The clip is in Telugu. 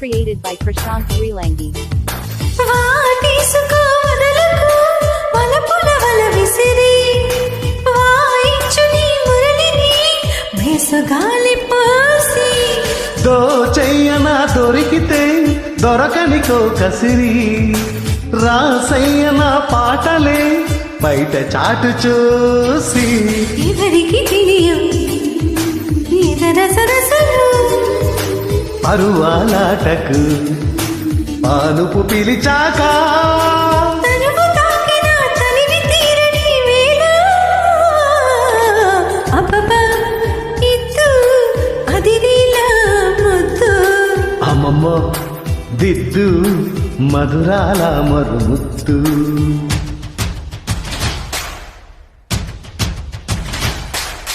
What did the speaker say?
created by Prashant పాసి. దోచెయ్యన దొరికితే దొరకనికో కసిరి రాసయ్యన పాటలే బయట చాటు చూసి. ఎవరికి తెలియం ఇతర అది నీలా ముద్దు అమ్మమ్మ దిద్దు మధురాల మరుముత్తు.